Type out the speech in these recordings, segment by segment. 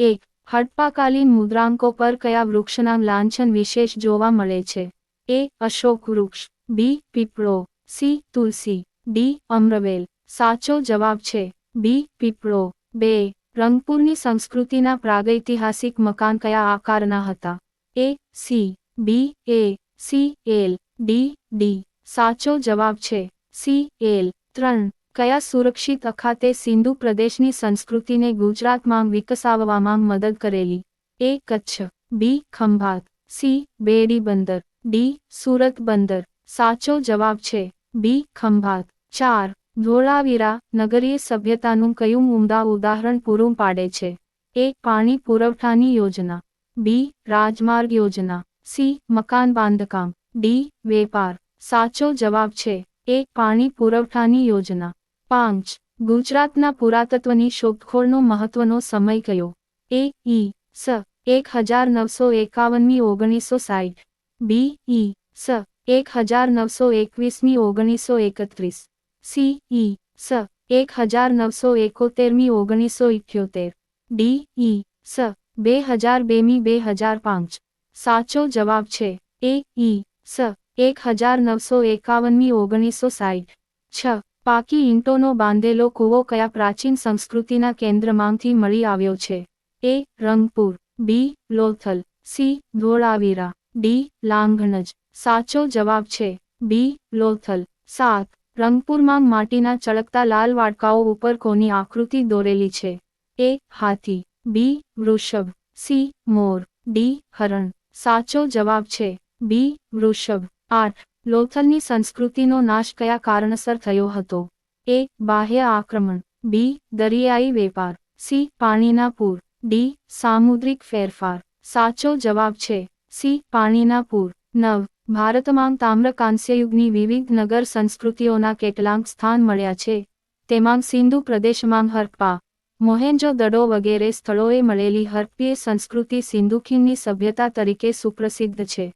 એક, હડપાકાલીન મુદ્રાંકો પર કયા વૃક્ષના લાંછન વિશેષ જોવા મળે છે? એ, અશોક વૃક્ષ. બી, પીપળો. સી, તુલસી. ડી, અમ્રવેલ. સાચો જવાબ છે. બી, પીપળો. બે રંગપુરની સંસ્કૃતિના પ્રાગૈતિહાસિક મકાન કયા આકારના હતા? A, C. B, A. C, L. D D. સાચો જવાબ છે. C, L. ત્રણ. કયા સુરક્ષિત અખાતે સિંધુ પ્રદેશની સંસ્કૃતિને ગુજરાતમાં વિકસાવવામાં મદદ કરેલી? A, Kutch. B, Khambhat. C, Bedi Bandar. D, Surat બંદર. સાચો જવાબ છે બી, ખંભાત. ચાર, ધોળાવીરા નગરીય સભ્યતાનું કયું ઉમદા ઉદાહરણ પૂરું પાડે છે? એ, પાણી પુરવઠાની યોજના. બી, રાજમાર્ગ યોજના. સી, મકાન બાંધકામ. ડી, વેપાર. સાચો જવાબ છે એ, પાણી પુરવઠાની યોજના. પાંચ. ગુજરાતના પુરાતત્વની શોધખોળનો મહત્વનો સમય કયો? એ, ઈ, સ એક હજાર નવસો એકાવનમી ઓગણીસો સાઠ બી, ઈ, સ એક હજાર નવસો એકવીસમી ઓગણીસો એકત્રીસ. સી, ઈ, સ એક હજાર નવસો એકોતેરમી ઓગણીસો ઇઠ્યોતેર. ડી, ઈ, સ બે હજાર બેમી બે હજાર પાંચ સાચો જવાબ છે. એ, ઈ, સ એક હજાર નવસો એકાવનમી ઓગણીસો સાઠ છ. પાકી ઈંટોનો બાંધેલો કૂવો કયા પ્રાચીન સંસ્કૃતિના કેન્દ્રમાંથી મળી આવ્યો છે? A, Rangpur. B, Lothal. C, Dholavira. D Langhnaj સાચો જવાબ છે. બી, લોથલ. સાત, રંગપુરમાં માટીના ચળકતા લાલ વાડકાઓ ઉપર કોની આકૃતિ દોરેલી છે? એ, હાથી. બી, વૃષભ. સી, મોર. ડી, હરણ. સાચો જવાબ છે. બી, વૃષભ. આઠ લોથલની સંસ્કૃતિનો નાશ કયા કારણસર થયો હતો? એ. બાહ્ય આક્રમણ. બી. દરિયાઈ વેપાર. સી. પાણીના પૂર. ડી. સામુદ્રિક ફેરફાર. સાચો જવાબ છે. સી. પાણીના પૂર. નવ. ભારતમાં તામ્રકાંસ્યયુગની વિવિધ નગર સંસ્કૃતિઓના કેટલાક સ્થાન મળ્યા છે. તેમાં સિંધુ પ્રદેશમાં હરપ્પા, મોહેન્જો દડો વગેરે સ્થળોએ મળેલી હરપ્પીય સંસ્કૃતિ સિંધુખીનની સભ્યતા તરીકે સુપ્રસિદ્ધ છે.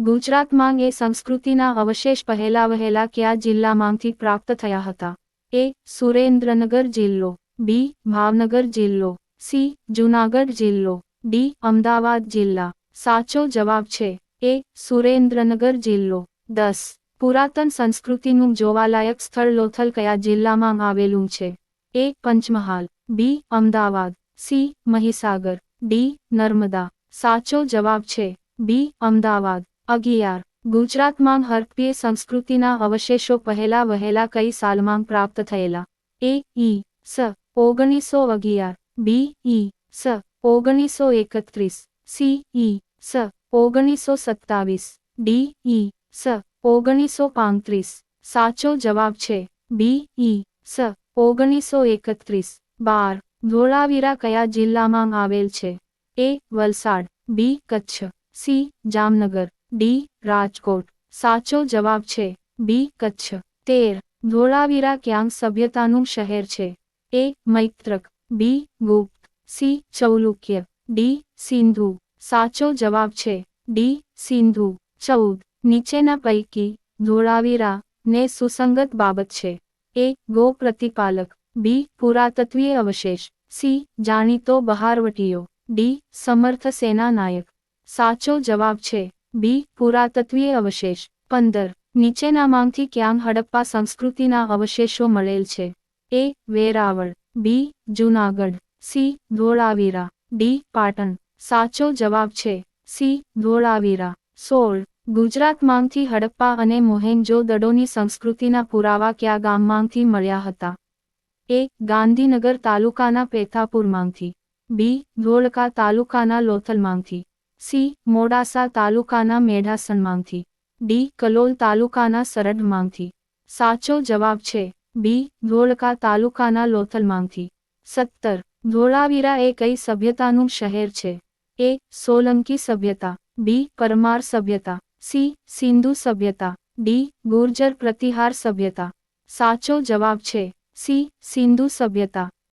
ગુજરાતમાં એ સંસ્કૃતિના અવશેષ પહેલા વહેલા કયા જિલ્લામાંથી પ્રાપ્ત થયા હતા? એ, સુરેન્દ્રનગર જિલ્લો, બી, ભાવનગર જિલ્લો, સી, જૂનાગઢ જિલ્લો, ડી, અમદાવાદ જિલ્લા. સાચો જવાબ છે, એ, સુરેન્દ્રનગર જિલ્લો. દસ, પુરાતન સંસ્કૃતિનું જોવાલાયક સ્થળ લોથલ કયા જિલ્લામાં આવેલું છે? A, Panchmahal, B, Ahmedabad, C, Mahisagar, D, Narmada. સાચો જવાબ છે, બી, અમદાવાદ. અગિયાર. ગુજરાતમાં હરપ્પીય સંસ્કૃતિના અવશેષો પહેલા વહેલા કઈ સાલમાં પ્રાપ્ત થયેલા? એ ઈ સ, ઓગણીસો અગિયાર. બી ઈ સ, ઓગણીસો એકત્રીસ. સી ઈ સ, ઓગણીસો સત્તાવીસ. ડી ઈ સ, ઓગણીસો પાંત્રીસ. સાચો જવાબ છે બી ઈ સ, ઓગણીસો એકત્રીસ. બાર. ધોળાવીરા કયા જિલ્લામાં આવેલ છે? A, Valsad. B, Kutch. C, Jamnagar. D, Rajkot. સાચો જવાબ છે બી, કચ્છ. તેર. ધોળાવીરા ક્યાંક સભ્યતાનું શહેર છે. A, Maitraka. B, Gupta. C, Chaulukya. D, Sindhu. સાચો જવાબ છે ડી, સિંધુ. ચૌદ. નીચેના પૈકી ધોળાવીરા ને સુસંગત બાબત છે. એ ગો પ્રતિપાલક બી, પુરાતત્વીય અવશેષ. સી, જાણીતો બહારવટીયો. ડી સમર્થ સેના નાયક. સાચો જવાબ છે બી, પુરાતત્વીય અવશેષ. પંદર. નીચેનામાંથી ક્યાં હડપ્પા સંસ્કૃતિના અવશેષો મળેલ છે. A, Veraval. B, Junagadh. C, Dholavira. D, Patan. સાચો જવાબ છે. સી, ધોળાવીરા. સોળ. ગુજરાતમાંથી હડપ્પા અને મોહેન્જો દડોની સંસ્કૃતિના પુરાવા કયા ગામમાંથી મળ્યા હતા? એ, ગાંધીનગર તાલુકાના પેથાપુરમાંથી બી, ધોળકા તાલુકાના લોથલમાંથી સી. મોડાસા તાલુકાના મેઢાસણમાંથી. ડી. કલોલ તાલુકાના સરડમાંથી. સાચો જવાબ છે બી. ધોળકા તાલુકાના લોથલમાંથી. સત્તર. ધોળાવીરા એ કઈ સભ્યતાનું શહેર છે? એ. સોલંકી સભ્યતા. બી. પરમાર સભ્યતા. સી. સિંધુ સભ્યતા. ડી. ગુર્જર પ્રતિહાર સભ્યતા. સાચો જવાબ છે સી. સિંધુ સભ્યતા.